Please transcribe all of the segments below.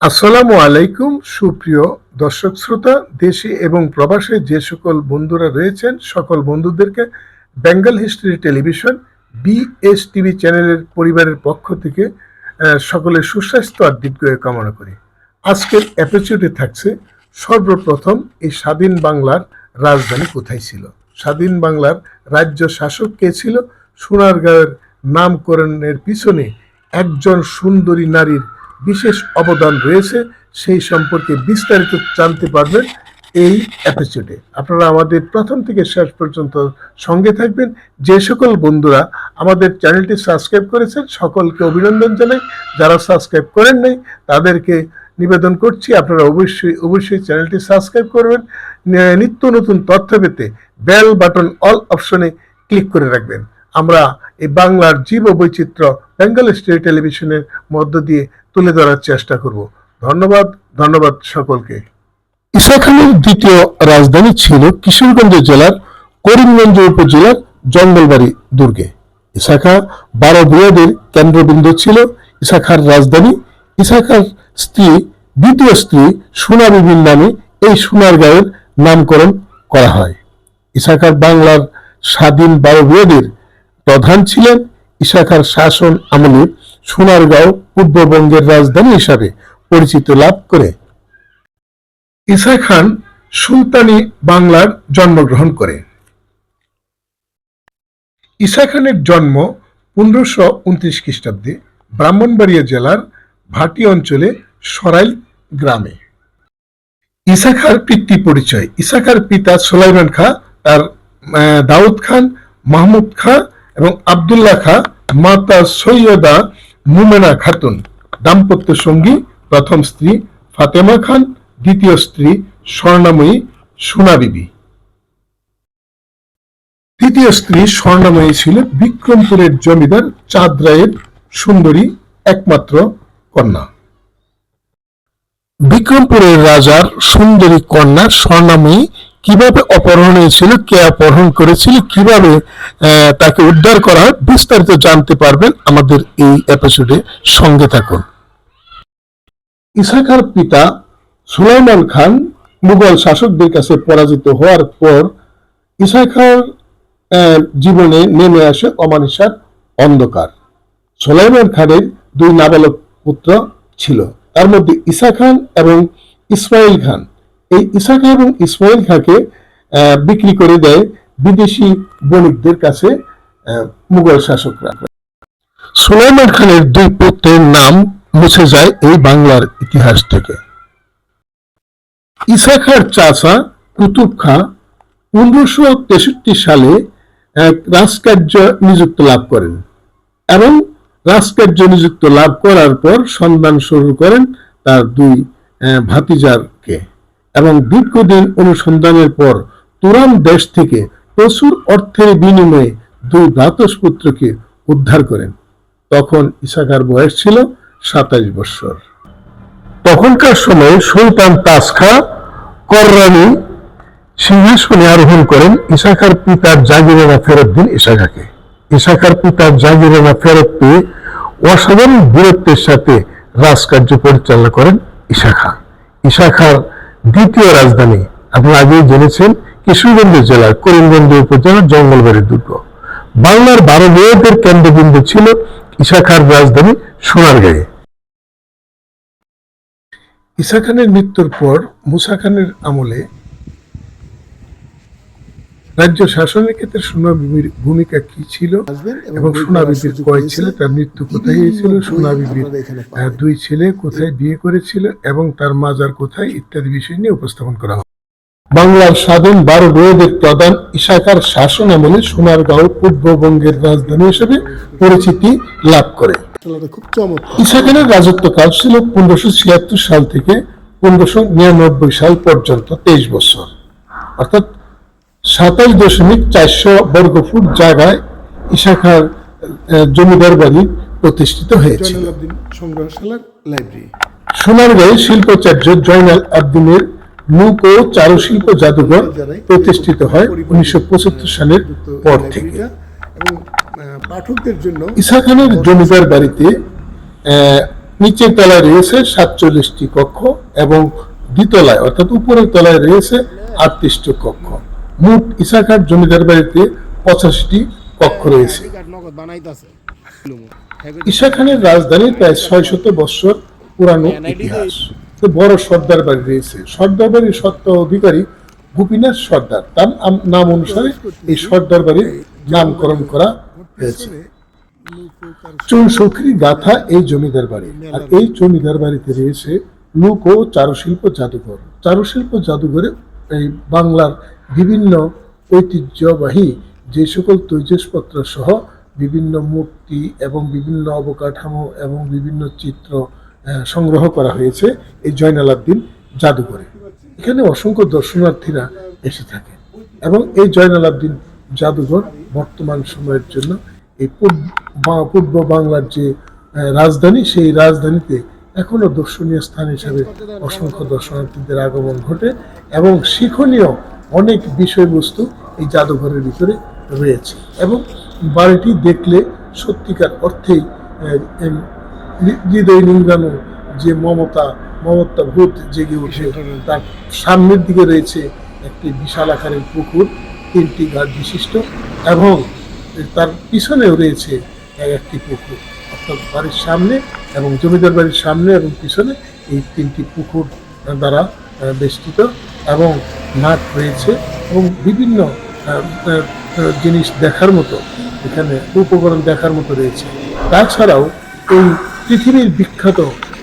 আসসালামু আলাইকুম, সুপ্রিয় দর্শক শ্রোতা, দেশে এবং প্রবাসে যে সকল বন্ধুরা রয়েছেন, সকল বন্ধুদেরকে Bengal history television BS TV চ্যানেলের পরিবারের পক্ষ থেকে সকলের সুস্বাস্থ্য আর দীর্ঘায়ু কামনা করি। আজকের এপিসোডে থাকছে, সর্বপ্রথম এই স্বাধীন বাংলার রাজধানী কোথায় ছিল? স্বাধীন বাংলার রাজ্য শাসক কে ছিল? সোনারগাঁয়ের নামকরণের পিছনে একজন সুন্দরী নারীর বিশেষ অবদান রয়েছে, সেই সম্পর্কে বিস্তারিত জানতে পারবেন এই এপিসোডে আপনারা আমাদের প্রথম থেকে শেষ পর্যন্ত সঙ্গে থাকবেন। যে সকল বন্ধুরা আমাদের চ্যানেলটি সাবস্ক্রাইব করেছেন, সকলকে অভিনন্দন জানাই। যারা সাবস্ক্রাইব করেন নাই, তাদেরকে নিবেদন করছি, আপনারা অবশ্যই অবশ্যই চ্যানেলটি সাবস্ক্রাইব করবেন। নিত্য নতুন তথ্য পেতে বেল বাটন অল অপশনে ক্লিক করে রাখবেন। আমরা এই বাংলার জীব বৈচিত্র্য বেঙ্গল স্টেট টেলিভিশনের মধ্য দিয়ে তুলে ধরার চেষ্টা করব। ধন্যবাদ ধন্যবাদ সকলকে। খানের দ্বিতীয় রাজধানী ছিল কিশোরগঞ্জ জেলার করিমগঞ্জ উপজেলার জঙ্গলবাড়ি দুর্গে। ঈসা খা বারো বিয়াদের কেন্দ্রবিন্দু ছিল ঈসা খার রাজধানী। ঈসা খার স্ত্রী, দ্বিতীয় স্ত্রী সোনা বিবির নামে এই সোনারগাঁয়ের নামকরণ করা হয়। ইসাখার বাংলার স্বাধীন বারবিয়াদের প্রধান ছিলেন ইসাখার শাসন আমলে সোনারগাঁও পূর্ববঙ্গের রাজধানী হিসাবে পরিচিত লাভ করে। ঈসা খান সুলতানি বাংলার জন্মগ্রহণ করে। ঈসা খানের জন্ম পনেরোশো উনত্রিশ খ্রিস্টাব্দে ব্রাহ্মণবাড়িয়া জেলার ভাটি অঞ্চলে সরাইল গ্রামে। ইসাখার পিতৃ পরিচয়, ইসাখার পিতা সোলাইমান খা, তার দাউদ খান, মাহমুদ খা এবং আবদুল্লাহ খা, মাতা সৈয়দা মুমেনা খাতুন, দাম্পত্য সঙ্গী, প্রথম স্ত্রী, ফাতেমা খান, দ্বিতীয় স্ত্রী, স্বর্ণাময়ী, সোনা বিবি। তৃতীয় স্ত্রী, স্বর্ণাময়ী ছিল বিক্রমপুরের জমিদার চাঁদ রায়ের সুন্দরী একমাত্র কন্যা। বিক্রমপুরের রাজার সুন্দরী কন্যা স্বর্ণাময়ী কীভাবে অপহরণ হয়েছিল, কে অপহরণ করেছিল, কীভাবে তাকে উদ্ধার করা হয়, বিস্তারিত জানতে পারবেন আমাদের এই এপিসোডে সঙ্গে থাকুন। ইসাখার পিতা সুলাইমান খান মুঘল শাসকদের কাছে পরাজিত হওয়ার পর ইসাখার জীবনে নেমে আসে অমানিসার অন্ধকার। সোলাইমান খানের দুই নাবালক পুত্র ছিল। তার মধ্যে ঈসা খান এবং ইসমাইল খান। এই ঈসা এবং ইসমাইল আহ, বিক্রি করে দেয় বিদেশি বণিকদের কাছে মুঘল শাসকরা। সুলাইমান খানের দুই পুত্রের নাম মুছে যায় এই বাংলার ইতিহাস থেকে। ঈসা খার চাচা কুতুব খা পনেরোশো তেষট্টি সালে রাজকার্য নিযুক্ত লাভ করেন এবং রাজকার্য নিযুক্ত লাভ করার পর সন্ধান শুরু করেন তার দুই আহ, ভাতিজারকে এবং দীর্ঘদিন অনুসন্ধানের পর তুরান দেশ থেকে প্রচুর অর্থের বিনিময়ে দুই ভ্রাতস্পুত্রকে উদ্ধার করেন। তখন ইসাকার বয়স ছিল সাতাইশ বৎসর তখনকার সময়ে সুলতান তাসখা কররানি সিংহাসনে আরোহণ করেন ইসাখার পিতার জাগিরেনা ফেরত দিন ইসাখাকে ইসাখার পিতার জাগিরেনা ফেরত পেয়ে অসাধারণ বীরত্বের সাথে রাজকার্য পরিচালনা করেন ইসাখা ইসাখার দ্বিতীয় রাজধানী। আপনি আগেই জেনেছেন কিশোরগঞ্জ জেলার করিমগঞ্জ উপজেলার জঙ্গলবাড়ি দুর্গ। বাংলার বারো মেয়েদের কেন্দ্রবিন্দু ছিল ইসাখার রাজধানী সোনারগাঁয়ে। ইসা খানের মৃত্যুর পর মুসা খানের আমলে রাজ্য শাসনের ক্ষেত্রে সোনা বিবির ভূমিকা কি ছিল এবং বই সোনা পড়ার বিবির সুযোগ কয় ছেলে তার মৃত্যু কোথায় হয়েছিল? বিভিন্ন সোনা বই বিবির আপনারা এখানে আহ, পাবেন। দুই ছেলে কোথায় বিয়ে করেছিল এবং তার মাজার কোথায় ইত্যাদি বিষয় নিয়ে উপস্থাপন করা হয় বাংলার স্বাধীন বারো বইয়েদের প্রধান ইশাকার শাসন আমলে সোনারগাঁও পূর্ববঙ্গের রাজধানী হিসেবে পরিচিতি লাভ করে। চমৎকার। রাজত্বকাল ছিল পনেরোশো ছিয়াত্তর সাল থেকে পনেরোশো নিরানব্বই সাল পর্যন্ত তেইশ বছর। অর্থাৎ সাতাশ দশমিক চারশো বর্গ ফুট জায়গায় ঈসা খার জমিদার বাড়ি প্রতিষ্ঠিত আবদিন সংগ্রহশালার লাইব্রেরি। সোনারগাঁয়ে শিল্পাচার্য জয়নাল আবদিনের মূক ও চারুশিল্প জাদুঘর প্রতিষ্ঠিত হয় উনিশশো পঁচাত্তর সালের পর থেকে। পাঠকদের জন্য ঈসা খানের জমিদার বাড়িতে আহ, নিচের তলায় রয়েছে সাতচল্লিশটি কক্ষ এবং দ্বিতলায় অর্থাৎ উপরের তলায় রয়েছে আটত্রিশটি কক্ষ। মোট ইসাখার জমিদার বাড়িতে পঁচাশিটি কক্ষ রয়েছে। ঈশা খানের রাজধানী প্রায় ছয় শত বৎসর পুরানো ইতিহাস। বড় সর্দার বাড়ি রয়েছে। সর্দার বাড়ির সত্য অধিকারী গোপীনাথ সর্দার। তার নাম- অনুসারে এই সর্দার বাড়ির নামকরণ করা হয়েছে। চুন সখরি গাথা এই জমিদার বাড়ি। আর এই জমিদার বাড়িতে রয়েছে লোক ও চারুশিল্প জাদুঘর। চারুশিল্প জাদুঘরে এই বাংলার বিভিন্ন ঐতিহ্যবাহী যে সকল তৈজসপত্র সহ বিভিন্ন মূর্তি এবং বিভিন্ন অবকাঠামো এবং বিভিন্ন চিত্র সংগ্রহ করা হয়েছে এই জয়নালাদ্দিন জাদুঘরে। এখানে অসংখ্য দর্শনার্থীরা এসে থাকে এবং এই জয়নালাদ্দিন জাদুঘর বর্তমান সময়ের জন্য এই পূর্ব বাংলার যে রাজধানী, সেই রাজধানীতে এখনও দর্শনীয় স্থান হিসাবে অসংখ্য দর্শনার্থীদের আগমন ঘটে এবং শিক্ষণীয় অনেক বিষয়বস্তু এই জাদুঘরের ভিতরে রয়েছে এবং বাড়িটি দেখলে সত্যিকার অর্থেই হৃদয় নিংড়ানো যে মমতা মমতা ভূত জেগে উঠে তার সামনের দিকে রয়েছে একটি বিশাল আকারের পুকুর, তিনটি ঘাট বিশিষ্ট এবং তার পিছনেও রয়েছে একটি পুকুর। অর্থাৎ বাড়ির সামনে এবং জমিদার বাড়ির সামনে এবং পিছনে এই তিনটি পুকুর দ্বারা বেষ্টিত এবং মাঠ রয়েছে এবং বিভিন্ন জিনিস দেখার মতো, এখানে উপকরণ দেখার মতো রয়েছে। তাছাড়াও এই পৃথিবীর বিখ্যাত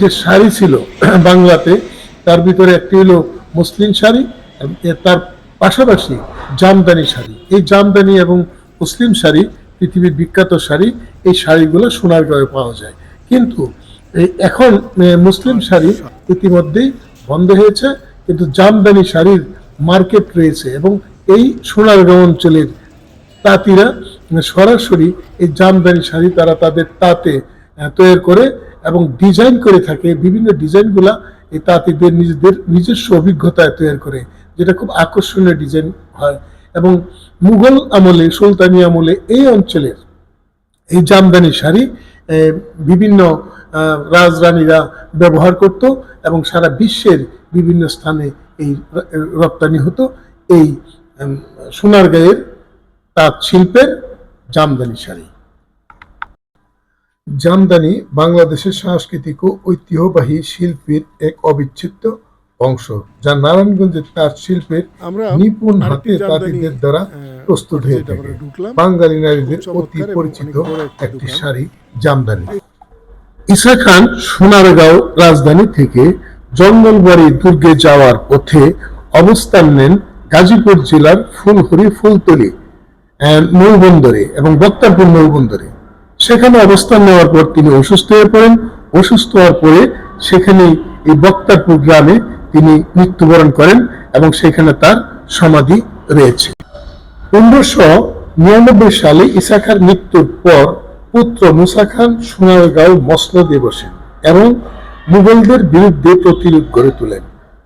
যে শাড়ি ছিল বাংলাতে, তার ভিতরে একটি হলো মুসলিম শাড়ি তার পাশাপাশি জামদানি শাড়ি। এই জামদানি এবং মুসলিম শাড়ি, পৃথিবীর বিখ্যাত শাড়ি, এই শাড়িগুলো সোনারগাঁয়ে পাওয়া যায়। কিন্তু এখন মুসলিম শাড়ি ইতিমধ্যেই বন্ধ হয়েছে, কিন্তু জামদানি শাড়ির মার্কেট রয়েছে এবং এই সোনারগাঁও অঞ্চলের তাঁতিরা সরাসরি এই জামদানি শাড়ি তারা তাদের তাঁতে তৈরি করে এবং ডিজাইন করে থাকে। বিভিন্ন ডিজাইনগুলা এই তাঁতিদের নিজেদের নিজস্ব অভিজ্ঞতায় তৈরি করে, যেটা খুব আকর্ষণীয় ডিজাইন হয়। এবং মুঘল আমলে, সুলতানি আমলে এই অঞ্চলের এই জামদানি শাড়ি বিভিন্ন রাজরানীরা ব্যবহার করত এবং সারা বিশ্বের বিভিন্ন স্থানে এই রপ্তানি হতো এই উম, সোনারগাঁয়ের তাঁত শিল্পের জামদানি শাড়ি। জামদানি বাংলাদেশের সাংস্কৃতিক ও ঐতিহ্যবাহী শিল্পের এক অবিচ্ছেদ্য অংশ যা নারায়ণগঞ্জের তাঁত শিল্পের নিপুণ হাতে তাঁতিদের দ্বারা প্রস্তুত হয়ে থাকে। বাঙালি নারীদের অতি পরিচিত একটা শাড়ি জামদানি। ঈসা খান সোনারগাঁও রাজধানী থেকে জঙ্গলবাড়ি দুর্গে যাওয়ার পথে অবস্থান নেন গাজীপুর জেলার ফুলহরি ফুলতলি নৌবন্দরে এবং বক্তারপুর নৌবন্দরে। সেখানে অবস্থান নেওয়ার পর তিনি অসুস্থ হয়ে পড়েন। অসুস্থ হওয়ার পরে সেখানেই এই বক্তারপুর গ্রামে তিনি মৃত্যুবরণ করেন এবং সেখানে তার সমাধি রয়েছে। পনেরোশো নিরানব্বই সালে ঈসা খান মৃত্যুর পর পুত্র মুসা খান সোনারগাঁও মসনদে বসেন এবং মুঘলদের বিরুদ্ধে প্রতিরোধ গড়ে তোলেন।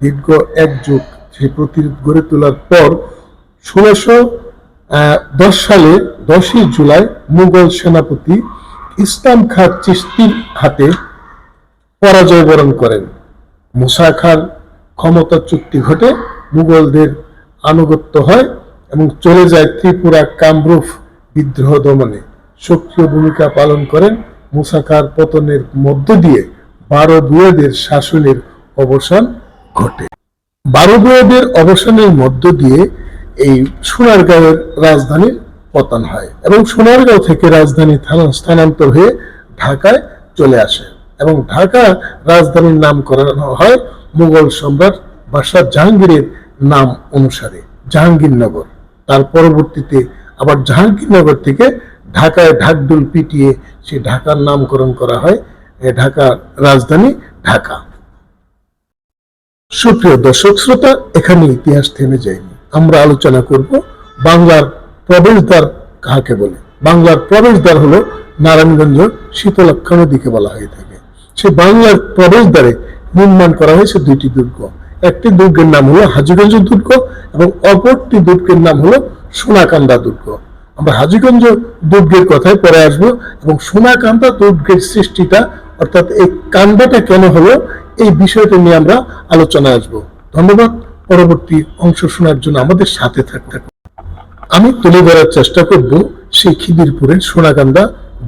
দীর্ঘ এক যুগ সেই প্রতিরোধ গড়ে তোলার পর ষোলোশো দশ সালে দশই জুলাই মুঘল সেনাপতি ইসলাম খান চিস্তির হাতে পরাজয় বরণ করেন। মুসা খান ক্ষমতা চুক্তি ঘটে মুঘলদের আনুগত্য হয় এবং চলে যায় ত্রিপুরা কামরূপ বিদ্রোহ দমনে। সক্রিয় ভূমিকা পালন করেন মুসা খার পতনের মধ্য দিয়ে বারো বুয়েদের শাসনের অবসান ঘটে। বারো বুয়েদের অবসানের মধ্য দিয়ে এই সোনারগাঁওয়ের রাজধানীর পতন হয় এবং সোনারগাঁও থেকে রাজধানী থানা- স্থানান্তর হয়ে ঢাকায় চলে আসে এবং ঢাকা রাজধানীর নাম করানো হয় মুঘল সম্রাট বাদশাহ জাহাঙ্গীরের নাম অনুসারে জাহাঙ্গীরনগর। তার পরবর্তীতে আবার জাহাঙ্গীরনগর থেকে ঢাকায় ঢাকডুল পিটিয়ে সে ঢাকার নামকরণ করা হয় ঢাকার রাজধানী ঢাকা। সুপ্রিয় দর্শক, শ্রোতা এখানে ইতিহাস থেমে যায়নি। আমরা আলোচনা করব বাংলার প্রবেশদ্বার কাকে বলে? বাংলার প্রবেশদ্বার হলো নারায়ণগঞ্জ শীতলক্ষা নদীকে বলা হয়ে থাকে। সে বাংলার প্রবেশদ্বারে নির্মাণ করা হয়েছে দুইটি দুর্গ। একটি দুর্গের নাম হলো হাজিগঞ্জ দুর্গ এবং অপরটি দুর্গের নাম হলো সোনাকান্দা দুর্গ। আমরা হাজিগঞ্জ দুর্গের কথায় পরে আসব এবং সোনাকান্দা দুর্গের সৃষ্টিটা অর্থাৎ এই কাণ্ডটা কেন হলো, এই বিষয়টা নিয়ে আমরা আলোচনায় আসব। ধন্যবাদ। পরবর্তী অংশ শোনার জন্য আমাদের সাথে থাকতে আমি তুলে ধরার চেষ্টা করব সেই খিদিরপুরের সোনাকান্দা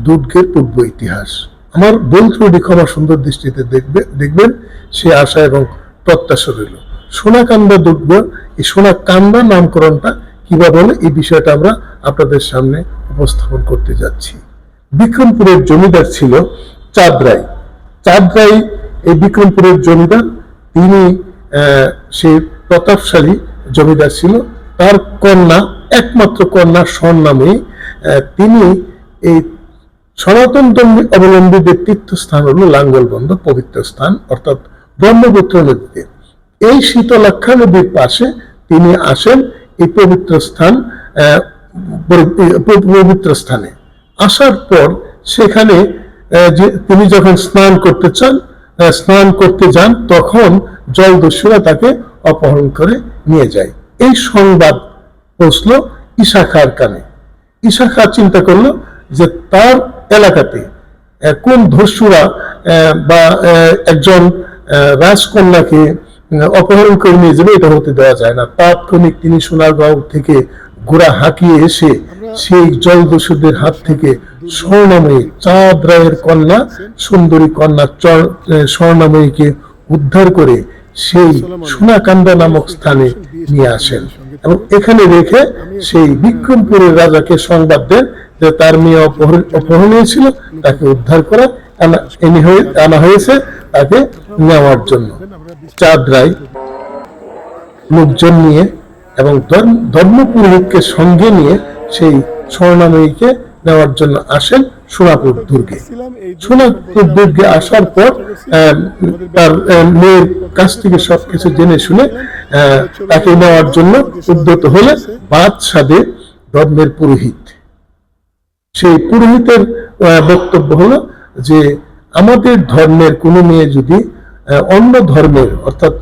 দুর্গের পূর্ব ইতিহাস। আমার ভুল ত্রুটি ক্ষমা সুন্দর দৃষ্টিতে দেখবে, দেখবেন সে আশা এবং প্রত্যাশা রইল। সোনাকান্দা দুর্গ, এই সোনাকান্দা নামকরণটা কীভাবে হলো, এই বিষয়টা আমরা আপনাদের সামনে উপস্থাপন করতে যাচ্ছি। বিক্রমপুরের জমিদার ছিল চাঁদ রায় চাঁদ রায় এই বিক্রমপুরের জমিদার। তিনি সেই প্রতাপশালী জমিদার ছিল। তার কন্যা একমাত্র কন্যা স্বর্ণাময়ী আহ, তিনি এই সনাতন ধর্ম অবলম্বীদের তীর্থস্থান হল লাঙ্গলবন্ধ পবিত্র স্থান অর্থাৎ ব্রহ্মপুত্র নদীতে। এই শীতলাক্ষা নদীর পাশে তিনি আসেন এই পবিত্র স্থান পবিত্র স্থানে। আসার পর সেখানে তিনি যখন স্নান করতে চান স্নান করতে যান তখন জলদস্যুরা তাকে অপহরণ করে নিয়ে যায়। এই সংবাদ পৌঁছলো ঈশা খার কানে। ঈশা খা চিন্তা করল যে তার এলাকাতে কোন ধস্যুরা বা একজন রাজকন্যাকে অপহরণ করে নিয়ে যাবে এটা হতে দেওয়া যায় না। তাৎক্ষণিক তিনি সোনারগাঁও থেকে ঘোড়া হাঁকিয়ে এসে সেই জলদস্যুদের হাত থেকে স্বর্ণাময়ী চাঁদ রায়ের কন্যা, সুন্দরী কন্যা স্বর্ণাময়ীকে উদ্ধার করে সেই সোনাকান্দা নামক স্থানে নিয়ে আসেন। এবং এখানে রেখে সেই বিক্রমপুরের রাজাকে সংবাদ দেন যে তার মেয়ে অপহরণ হয়েছিল, তাকে উদ্ধার করা আনা- হয়ে হয়েছে তাকে নেওয়ার জন্য। চাঁদ রায় লোকজন নিয়ে এবং ধর্ম- ধর্মপুরোহিতকে সঙ্গে নিয়ে সেই স্বর্ণাময়ীকে নেওয়ার জন্য আসেন সোনাপুর দুর্গে। সোনাপুর দুর্গে আসার পর তার মেয়ের কাছ থেকে সবকিছু জেনে শুনে তাকে নেওয়ার জন্য উদ্যত হলে বাদশাদের ধর্মের পুরোহিত। সেই পুরোহিতের বক্তব্য হলো যে, আমাদের ধর্মের কোনো মেয়ে যদি অন্য ধর্মের অর্থাৎ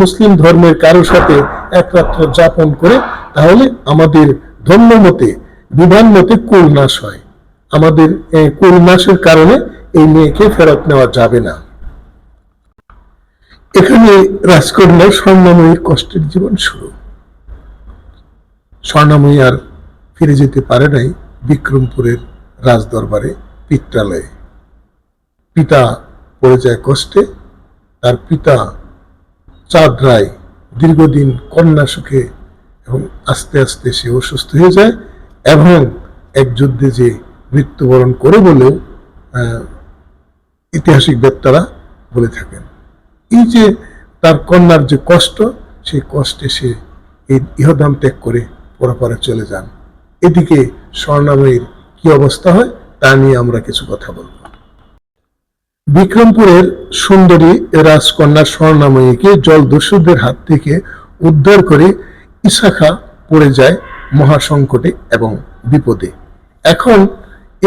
মুসলিম ধর্মের কারও সাথে এক রাত্র যাপন করে, তাহলে আমাদের ধর্ম মতে বিধান মতে কুল নাশ হয়। আমাদের এই কুল নাশের কারণে এই মেয়েকে ফেরত নেওয়া যাবে না। এখানে রাজকন্যার স্বর্ণময়ীর কষ্টের জীবন শুরু। স্বর্ণময়ী আর ফিরে যেতে পারে নাই বিক্রমপুরের রাজদরবারে পিত্রালয়ে। পিতা পড়ে যায় কষ্টে, তার পিতা চাঁদ রায় দীর্ঘদিন কন্যা সুখে এবং আস্তে আস্তে সে অসুস্থ হয়ে যায়। এবং এক যুদ্ধে যে মৃত্যুবরণ করে বলেও আহ, ঐতিহাসিক বেত্তারা বলে থাকেন। এই যে তার কন্যার যে কষ্ট সেই কষ্টে সে এই ইহদাম ত্যাগ করে পরপারে চলে যান। এদিকে স্বর্ণাময়ীর কি অবস্থা হয় তা নিয়ে আমরা কিছু কথা বলব। বিক্রমপুরের সুন্দরী রাজকন্যা স্বর্ণাময়ীকে জলদস্যুদের হাত থেকে উদ্ধার করে ইশাখা পড়ে যায় মহাসংকটে এবং বিপদে। এখন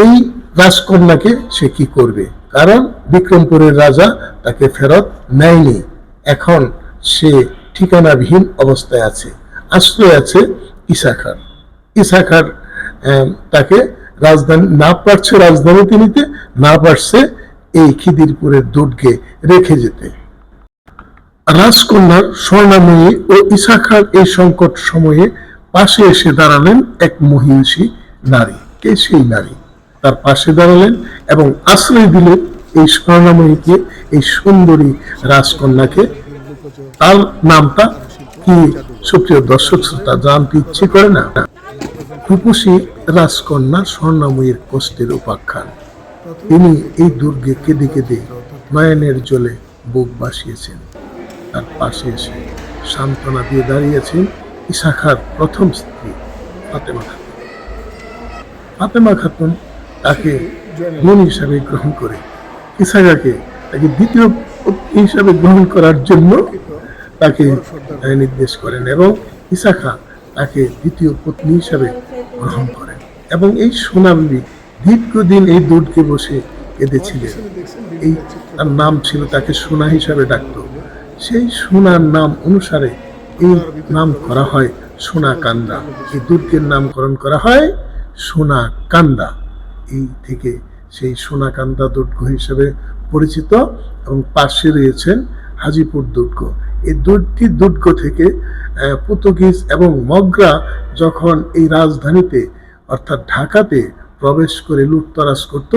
এই রাজকন্যাকে সে কি করবে? কারণ বিক্রমপুরের রাজা তাকে ফেরত নেয়নি। এখন সে ঠিকানাবিহীন অবস্থায় আছে। আশ্রয় আছে ইসাখার। ইসাখার তাকে রাজধানী, না পারছে রাজধানীতে নিতে, না পারছে এই খিদিরপুরের দুর্গে রেখে যেতে। রাজকন্যার স্বর্ণাময়ী ও ইসাখার এই সংকট সময়ে পাশে এসে দাঁড়ালেন এক মহিষী নারী। কে সেই নারী? তার পাশে দাঁড়ালেন এবং আশ্রয় দিলেন এই স্বর্ণাময়ীকে, এই সুন্দরী রাজকন্যাকে। তার নামটা কি? সুপ্রিয় দর্শক, শ্রোতা, জানতে ইচ্ছে করে না? রূপসী রাজকন্যা স্বর্ণাময়ীর কষ্টের উপাখ্যান। তিনি এই দুর্গে কেঁদে কেঁদে নয়নের জলে বুক বাসিয়েছেন। তার পাশে এসে সান্ত্বনা দিয়ে দাঁড়িয়েছেন ইসাখার প্রথম স্ত্রী ফাতেমা খাতুন। ফাতেমা খাতুন তাকে বোন হিসাবে গ্রহণ করে। ইসাখাকে তাকে দ্বিতীয় পত্নী হিসাবে গ্রহণ করার জন্য তাকে নির্দেশ করেন এবং ইসাখা তাকে দ্বিতীয় পত্নী হিসাবে গ্রহণ করেন এবং এই সোনাবলি দীর্ঘদিন এই দুর্গে বসে কেঁদেছিলেন। এই তার নাম ছিল তাকে সোনা হিসাবে ডাকতো। সেই সোনার নাম অনুসারে এই নাম করা হয় সোনা কান্দা এই দুর্গের নামকরণ করা হয় সোনা কান্দা এই থেকে সেই সোনা কান্দা দুর্গ হিসেবে পরিচিত এবং পাশে রয়েছেন হাজিপুর দুর্গ। এই দুটি দুর্গ থেকে পর্তুগিজ এবং মগরা যখন এই রাজধানীতে অর্থাৎ ঢাকাতে প্রবেশ করে লুটতরাজ করত,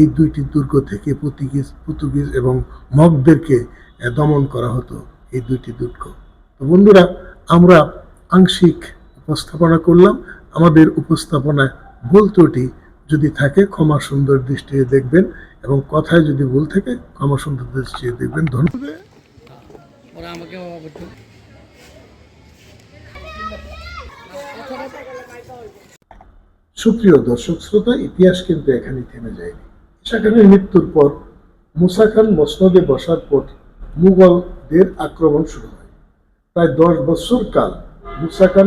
এই দুইটি দুর্গ থেকে পর্তুগিজ পর্তুগিজ এবং মগদেরকে দমন করা হতো এই দুইটি দুর্গ। বন্ধুরা আমরা আংশিক উপস্থাপনা করলাম। আমাদের উপস্থাপনায় ভুল ত্রুটি যদি থাকে ক্ষমা সুন্দর দৃষ্টিতে দেখবেন এবং কথায় যদি ভুল থাকে ক্ষমা সুন্দর দৃষ্টিতে দেখবেন। ধন্যবাদ। সুপ্রিয় দর্শক শ্রোতা ইতিহাস কিন্তু এখানে থেমে যায়নি। ঈশা খানের মৃত্যুর পর মুসা খান মসনদে বসার পর মুঘলদের আক্রমণ শুরু হয়। প্রায় দশ বছর কাল মুসা খান